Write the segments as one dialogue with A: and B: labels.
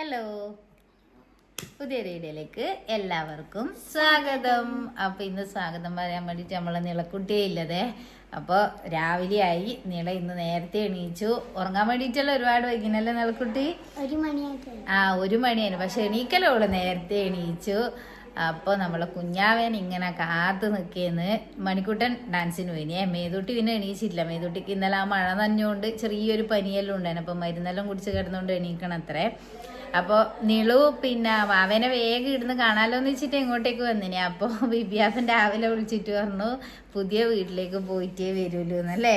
A: Hello പുതിയ വീഡിയോയിലേക്ക് എല്ലാവർക്കും സ്വാഗതം. അപ്പോൾ ഇന്ന് സ്വാഗതം പറയാൻ വേണ്ടിയിട്ട് നമ്മളെ നിളക്കുട്ടിയേ ഇല്ലതേ അപ്പോൾ രാവിലെ ആയി നിള ഇന്ന് നേരത്തെ എണീച്ചു. ഉറങ്ങാൻ വേണ്ടിയിട്ടുള്ള ഒരുപാട് വൈകുന്നല്ലേ നിളക്കുട്ടി?
B: ഒരു മണിയായിട്ട്.
A: ആ ഒരു മണിയാണ് പക്ഷെ എണീക്കല്ലോ അവൾ നേരത്തെ എണീച്ചു. അപ്പോൾ നമ്മളെ കുഞ്ഞാവൻ ഇങ്ങനെ കാത്തു നിൽക്കേന്ന് മണിക്കുട്ടൻ ഡാൻസിന് പോയിനെ മേതൂട്ടി പിന്നെ എണീച്ചിട്ടില്ല. മേതൂട്ടിക്ക് ഇന്നലെ ആ മഴ നനഞ്ഞുകൊണ്ട് ചെറിയൊരു പനിയെല്ലാം ഉണ്ടായിരുന്നു. അപ്പം മരുന്നെല്ലാം കുടിച്ച് കിടന്നുകൊണ്ട് എണീക്കണം അത്രേ അപ്പോൾ നിളു പിന്നെ അവനെ വേഗം ഇടുന്ന് കാണാലോ എന്ന് വെച്ചിട്ട് എങ്ങോട്ടേക്ക് വന്നിനി? അപ്പോൾ ബിബിയാപ്പൻ രാവിലെ വിളിച്ചിട്ട് പറഞ്ഞു പുതിയ വീട്ടിലേക്ക് പോയിട്ടേ വരുള്ളൂ എന്നല്ലേ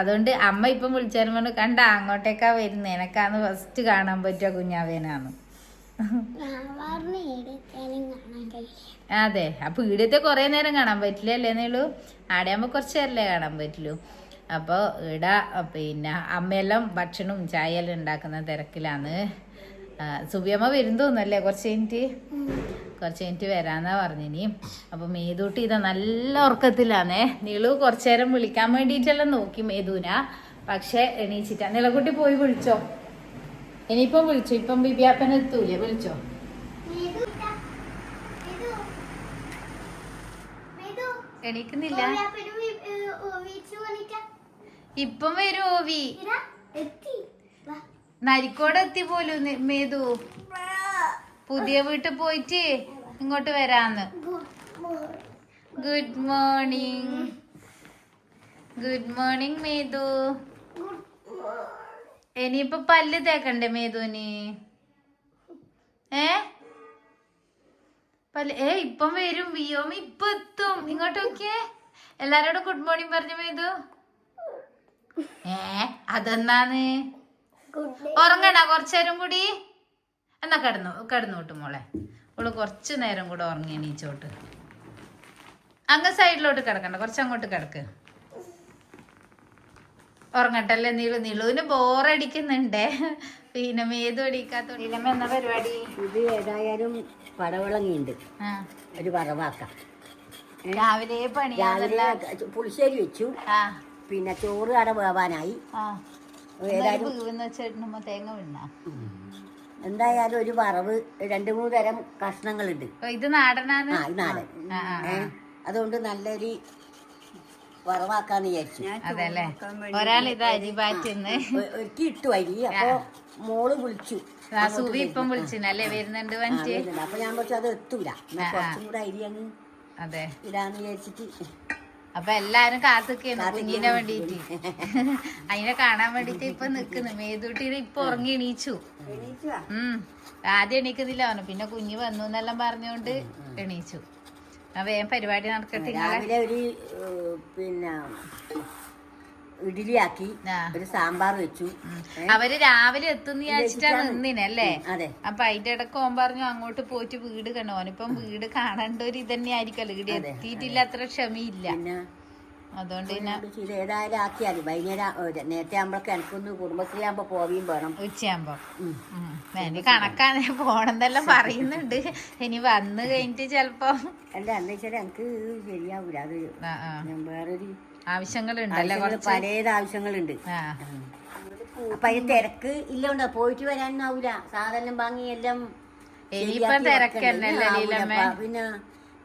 A: അതുകൊണ്ട് അമ്മ ഇപ്പം വിളിച്ചാലും പറഞ്ഞു കണ്ട അങ്ങോട്ടേക്കാ വരുന്നത് എനക്കാന്ന് ഫസ്റ്റ് കാണാൻ പറ്റുക കുഞ്ഞാവേനാന്ന്. അതെ അപ്പൊ ഈടത്തെ കുറെ നേരം കാണാൻ പറ്റില്ല അല്ലേ നീളു? ആടെയാകുമ്പോ കുറച്ച് നേരല്ലേ കാണാൻ പറ്റുള്ളൂ അപ്പോൾ ഇടാ പിന്നെ അമ്മയെല്ലാം ഭക്ഷണവും ചായയെല്ലാം ഉണ്ടാക്കുന്ന തിരക്കിലാണ്. സുബിയമ്മ വരും തോന്നല്ലേ കുറച്ച് കഴിഞ്ഞിട്ട്? കുറച്ച് കഴിഞ്ഞിട്ട് വരാന്നാ പറഞ്ഞിനി. അപ്പൊ മേതൂട്ടി ഇതാ നല്ല ഉറക്കത്തിലാന്നേ. നീളു കുറച്ചു നേരം വിളിക്കാൻ വേണ്ടിയിട്ടെല്ലാം നോക്കി മേതൂന. പക്ഷെ എണീച്ചിട്ടാ. നിളക്കുട്ടി പോയി വിളിച്ചോ? ഇനിയിപ്പം വിളിച്ചോ? ഇപ്പം ബിബിയാപ്പൻ എത്തൂലേ? വിളിച്ചോ? എണീക്കുന്നില്ല. ഇപ്പം വരും ഓവി. നരിക്കോട് എത്തി പോലും മേതു. പുതിയ വീട്ടിൽ പോയിട്ട് ഇങ്ങോട്ട് വരാന്ന്. Good morning good morning Methu. ഇനിയിപ്പൊ പല്ല് തേക്കണ്ടേ മേതുവിന്? ഏ? പല്ല് ഏ ഇപ്പം വരും. വിയോമി ഇപ്പൊ എത്തും. ഇങ്ങോട്ട് നോക്കിയേ. എല്ലാരോടും ഗുഡ് മോർണിംഗ് പറഞ്ഞു മേതു. ഏ അതെന്നാന്ന് ഉറങ്ങണ കുറച്ചേരം കൂടി. എന്നാ കിടന്നു കിടന്നു വിട്ടു മോളെ. ഓൾ കുറച്ച് നേരം കൂടെ ഉറങ്ങി എണീച്ചോട്ട്. അങ്ങ് സൈഡിലോട്ട് കിടക്കണ്ട കുറച്ച് അങ്ങോട്ട് കിടക്ക്. ഉറങ്ങട്ടല്ലേ നീളു നീളുവിന് ബോറടിക്കുന്നുണ്ടേ പിന്നെ മേതു അടിക്കാത്ത നീലമ്മ എന്നാ പരിപാടി?
C: ഇത് ഏതായാലും പടവളങ്ങിയുണ്ട്.
A: ആ.
C: ഒരു പറവാക്കാം
A: രാവിലെ പണി
C: രാവിലെ പുളിശ്ശേരി വെച്ചു.
A: ആ.
C: പിന്നെ ചോറ് കട വേവാനായി
A: തേങ്ങ
C: എന്തായാലും ഒരു വറവ് രണ്ട് മൂന്ന് തരം കഷ്ണങ്ങളുണ്ട്.
A: ഇത് നാടനാണ്?
C: ആ ഇത് നാടൻ. അതുകൊണ്ട് നല്ലൊരു വറവാക്കാന്ന് വിചാരിച്ചു.
A: അതല്ലേ? ഒരാൾ ഇത് അരി പാറ്റുന്ന്
C: ഒ- ഒരിക്കൽ ഇട്ടു അരി. അപ്പൊ മോൾ വിളിച്ചു.
A: സുബി ഇപ്പം വിളിച്ചില്ലേ വരുന്നുണ്ട്
C: അപ്പൊ ഞാൻ പക്ഷെ അത് എത്തൂല. കുറച്ചും കൂടെ അരി അങ്ങ്
A: അതെ.
C: ഇടാന്ന് വിചാരിച്ചിട്ട്
A: അപ്പൊ എല്ലാരും കാത്തുക്കുന്നു കുഞ്ഞിനെ വേണ്ടിട്ട്. അതിനെ കാണാൻ വേണ്ടിട്ട് ഇപ്പൊ നിക്കുന്നു. മേതൂട്ടി ഇപ്പൊ ഉറങ്ങി എണീച്ചു. ഉം. ആദ്യം എണീക്കുന്നില്ല. പറഞ്ഞു പിന്നെ കുഞ്ഞ് വന്നു എന്നെല്ലാം പറഞ്ഞുകൊണ്ട് എണീച്ചു. അപ്പൊ വേഗം പരിപാടി നടക്കട്ടെ ഇങ്ങളെ.
C: രാവിലെ ഒരു പിന്നെ ഇഡ്ഡലി ഒരു സാമ്പാർ വെച്ചു.
A: അവർ രാവിലെ എത്തുന്ന വിചാരിച്ചിട്ടാ നിന്നിനല്ലേ
C: അതെ.
A: അപ്പൊ അതിന്റെ ഇടയ്ക്ക് ഓൻ പറഞ്ഞു അങ്ങോട്ട് പോയിട്ട് വീട് കണ്ടു? ഓനിപ്പം വീട് കാണേണ്ട ഒരു ഇതന്നെ ആയിരിക്കല്ലോ ഇവിടെ എത്തിയിട്ടില്ല അത്ര ക്ഷമയില്ല. അതുകൊണ്ട് പിന്നെ
C: ഏതായാലും ആക്കിയാൽ വൈകുന്നേരം നേരത്തെ ആകുമ്പോഴൊക്കെ എനിക്കൊന്ന് കുടുംബശ്രീ ആകുമ്പോ പോവുകയും വേണം.
A: ഉച്ചയാകുമ്പോ. ഇനി കണക്കാണ്. പോണെന്നെല്ലാം പറയുന്നുണ്ട്. ഇനി വന്നു കഴിഞ്ഞിട്ട് ചെലപ്പോ
C: അല്ല എന്താ വെച്ചാൽ എനിക്ക് ശരിയാവൂല. അത് വേറൊരു
A: ആവശ്യങ്ങളുണ്ടല്ലേ
C: ആവശ്യങ്ങൾ
A: കുറച്ച്?
C: പലത് ആവശ്യങ്ങളുണ്ട്.
A: ആ.
C: അപ്പൊ അതിന് തിരക്ക് ഇല്ലോണ്ട? പോയിട്ട് വരാനൊന്നും ആവൂല. സാധനം വാങ്ങി എല്ലാം
A: ഇനിയിപ്പം? ലീലമ്മേ?
C: പിന്നെ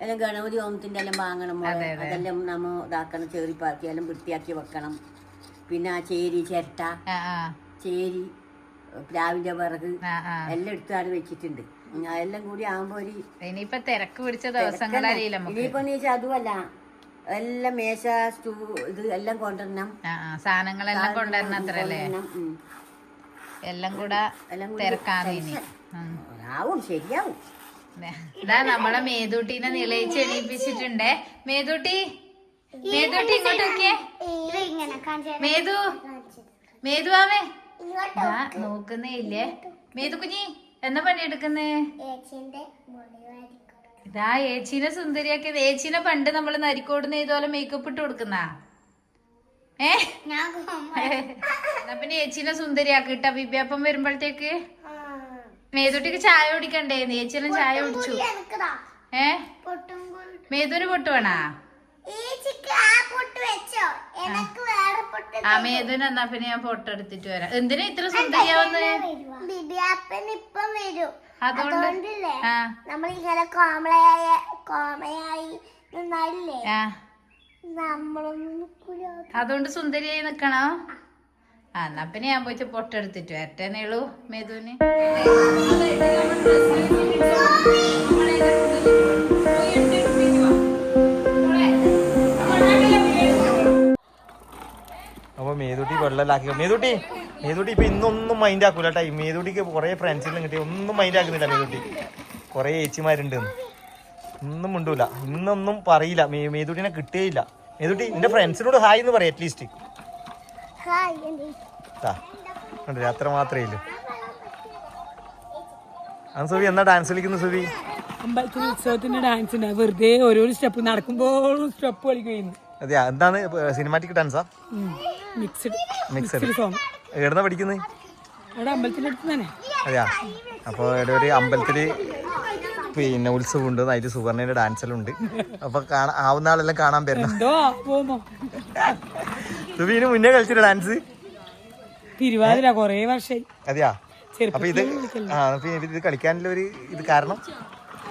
C: എല്ലാം ഗണപതി ഹോമത്തിന്റെ എല്ലാം വാങ്ങണം മോളെ. അതെല്ലാം നമ്മ ഇതാക്കണം ചേറി പാർക്കി എല്ലാം വൃത്തിയാക്കി വെക്കണം. പിന്നെ ആ ചേരി ചിരട്ട
A: ആ ആ.
C: ചേരി പ്ലാവിന്റെ വിറക്
A: ആ ആ.
C: എല്ലാം എടുത്താണ് വെച്ചിട്ടുണ്ട്. ഉം, അതെല്ലാം കൂടി ആകുമ്പോ ഒരു
A: ഇനിയിപ്പൊ തിരക്ക് പിടിച്ച ദിവസങ്ങളല്ലേ ലീലമ്മ
C: ഇനിയിപ്പോ നീ വെച്ചാൽ അതുമല്ല എല്ലാം മേശ സ്റ്റൂ ഇത് എല്ലാം കൊണ്ടുവരണം.
A: സാധനങ്ങളെല്ലാം കൊണ്ടുവരണം അത്രല്ലേ
C: കൊണ്ടുവരണം.
A: എല്ലാം കൂടെ തിരക്കാണ് ഇനി.
C: ആവും ശരിയാവും.
A: ദേ, ഇതാ നമ്മളെ മേതൂട്ടീനെ നിളയിച്ച് എണീപ്പിച്ചിട്ടുണ്ടേ. മേതൂട്ടി മേതൂട്ടി ഇങ്ങോട്ടൊക്കെ നോക്കിയേ.
B: ഇങ്ങനെ കാണിച്ചു
A: മേതു മേതു ആവേ. നോക്കുന്നേ ഇല്ലേ. മേതു കുഞ്ഞി എന്നാ പണിയെടുക്കുന്നേ? ഇതാ ഏച്ചീനെ സുന്ദരിയാക്കിയത് ഏച്ചീനെ പണ്ട് നമ്മൾ നരിക്കോടുന്ന ഇതുപോലെ മേക്കപ്പ് ഇട്ട് കൊടുക്കുന്ന? ഏ? എന്നാ പിന്നെ ഏച്ചീനെ സുന്ദരിയാക്കി ഇട്ട ബിബിയപ്പം വരുമ്പോഴത്തേക്ക് മേതുട്ടിക്ക് ചായ കുടിക്കണ്ടേ? ഏച്ചീനെ ചായ കുടിച്ചു. ഏ?
B: പൊട്ടും
A: മേതുവിന് പൊട്ട് വേണാ?
B: ആ പൊട്ട് പൊട്ട്
A: മേതുന് എന്നാ പിന്നെ ഞാൻ ഫോട്ടോ എടുത്തിട്ട് വരാം. എന്തിനാ ഇത്ര സുന്ദരിയാവുന്നത് അതുകൊണ്ട്
B: അതുകൊണ്ടില്ലേ നമ്മൾ ഇങ്ങനെ കോമളയായ കോമയായി നിന്നല്ലേ
A: ആ.
B: നമ്മളൊന്നും നിക്കൂല.
A: അതുകൊണ്ട് സുന്ദരിയായി നിക്കണോ? ആ എന്നാ പിന്നെ ഞാൻ പോയിട്ട് പൊട്ടെടുത്തിട്ട് വരട്ടേനേളൂ മേധുവിന്
D: അപ്പൊ മേതുട്ടി വെള്ളലാക്കി മേതുട്ടി മേതുട്ടി ഇപ്പൊ ഇന്നൊന്നും മൈൻഡ് ആക്കൂല കേട്ടോ മേതുട്ടിക്ക് കുറെ ഫ്രണ്ട്സിലും കിട്ടി. ഒന്നും മൈൻഡ് ആക്കുന്നില്ല മേതുട്ടി. കുറെ ഏച്ചിമാരുണ്ട്. ഒന്നും മിണ്ടൂല. ഇന്നൊന്നും പറയില്ല. മേ- മേതുട്ടിനെ കിട്ടേയില്ല മേതുട്ടി എന്റെ ഫ്രണ്ട്സിനോട് ഹായ് എന്ന് പറയാം അറ്റ്ലീസ്റ്റ് അത്ര മാത്രമേ ഇല്ലു? സുബി എന്നാ ഡാൻസ് കളിക്കുന്നു സുബി?
E: അമ്പലത്തിൽ ഉത്സവത്തിന്റെ ഡാൻസ് ഉണ്ട്. വെറുതെ ഓരോരോ സ്റ്റെപ്പ് നടക്കുമ്പോഴും സ്റ്റെപ്പ് കളിക്കുന്നു
D: അതെയാ? എന്താണ് സിനിമാറ്റിക് ഡാൻസാ
E: മിക്സ്ഡ്
D: മിക്സഡ്
E: സോങ്
D: എവിടുന്നാ പഠിക്കുന്നത് അതെയാ? അപ്പോൾ ഇവിടെ ഒരു അമ്പലത്തിൽ പിന്നെ ഉത്സവം ഉണ്ട് അതിൽ സുവർണയുടെ ഡാൻസ് എല്ലാം ഉണ്ട് അപ്പൊ ആവുന്ന ആളെല്ലാം കാണാൻ
E: പോന്നോ
D: സുബീന് മുന്നേ കളിച്ചിട്ട് ഡാൻസ്?
E: തിരുവാതിര കൊറേ വർഷമായി
D: അതെയാ? അപ്പൊ ഇത് ആ ഇത് കളിക്കാനുള്ള ഒരു ഇത് കാരണം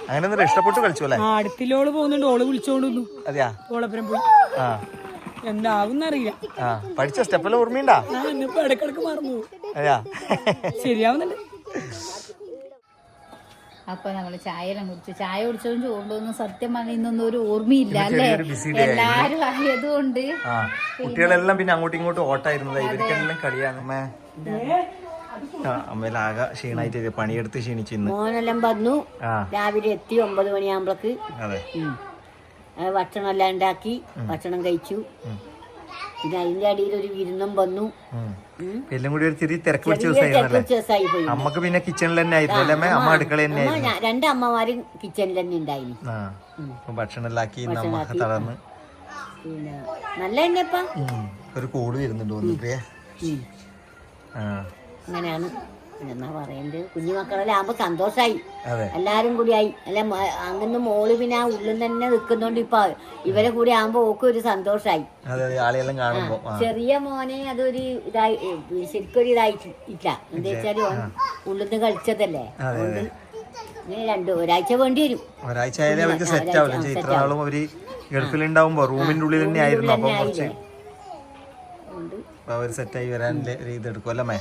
D: അങ്ങനെ ഒന്നും ഇഷ്ടപ്പെട്ട് കളിച്ചു അല്ലേ?
E: അടുത്തിലോൾ പോകുന്നുണ്ട്. ഓൾ വിളിച്ചോണ്ടു
D: അതെയാ?
E: ഓളപ്പുരം പോയി.
D: ആ.
E: എന്താവും അറിയില്ല
D: ആ പഠിച്ച സ്റ്റെപ്പെല്ലാം ഓർമ്മയുണ്ടാ?
E: ഞാൻ ഇടക്കിടക്ക് മറന്നു.
D: അതെയാ?
E: ശരിയാവുന്നുണ്ട്.
A: അപ്പൊ നമ്മൾ ചായ എല്ലാം കുടിച്ചു. ചായ കുടിച്ചതും ചൂണ്ടൊന്നും സത്യം പറഞ്ഞ ഇന്നൊന്നും ഒരു ഓർമ്മയില്ല അല്ലേ?
D: ചെറിയൊരു busy day ആയിരുന്നു.
A: എല്ലാരും ആയതുകൊണ്ട്.
D: ആ കുട്ടികളെല്ലാം പിന്നെ അങ്ങോട്ടും ഇങ്ങോട്ടും ഓട്ടായിരുന്നത്. ഇവർക്കെല്ലാം കളിയാണ് അമ്മേ ആ അമ്മയിലാകെ ക്ഷീണായിട്ട് പണിയെടുത്ത് ക്ഷീണിച്ചു ഇന്ന്.
C: മോനെല്ലാം വന്നു.
D: ആ.
C: രാവിലെ എത്തി ഒമ്പത് മണിയാകുമ്പോഴേക്ക്
D: അതെ.
C: ഭക്ഷണം എല്ലാം ഉണ്ടാക്കി ഭക്ഷണം കഴിച്ചു. പിന്നെ അതിന്റെ അടിയിൽ ഒരു വിരുന്നും വന്നു.
D: എല്ലാം കൂടി ഒരു ചെറിയ തിരക്ക് പിടിച്ച
C: ദിവസമായി പോയി.
D: അമ്മയ്ക്ക് പിന്നെ കിച്ചണിൽ തന്നെ ആയിരുന്നു അല്ലേ അമ്മ? അടുക്കള തന്നെ
C: രണ്ട് അമ്മമാരും കിച്ചണിൽ തന്നെ
D: ഉണ്ടായിരുന്നു ഭക്ഷണം അമ്മ തളർന്ന്.
C: നല്ല തന്നെയപ്പാ.
D: ഒരു കോൾ വരുന്നുണ്ട് പ്രിയ.
C: അങ്ങനെയാണ്. എന്നാ പറയണ്ട്? കുഞ്ഞു മക്കളെല്ലാം ആകുമ്പോ സന്തോഷായി. എല്ലാരും കൂടി ആയി. അല്ല അങ്ങനെ മോൾ പിന്നെ ആ ഉള്ളിൽ തന്നെ നിൽക്കുന്നോണ്ട് ഇപ്പൊ ഇവരെ കൂടി ആകുമ്പോ ഓക്ക് ഒരു സന്തോഷായി. ചെറിയ മോനെ അതൊരു ഇതായി ശരിക്കൊരു ഇതായിട്ടില്ല എന്താ വെച്ചാൽ ഉള്ളിൽ നിന്ന് കളിച്ചതല്ലേ? രണ്ടു ഒരാഴ്ച വേണ്ടി വരും.
D: ഒരാഴ്ച ആയാലേ അവർക്ക് സെറ്റ് ആവില്ല ഇത്ര നാളും അവർ ഗൾഫിലുണ്ടാവുമ്പോ റൂമിന്റെ ഉള്ളിൽ തന്നെ ആയിരുന്നു. അപ്പൊ കുറച്ച് അവർ സെറ്റായി വരാനുള്ള ഒരു ഇത് എടുക്കും മേ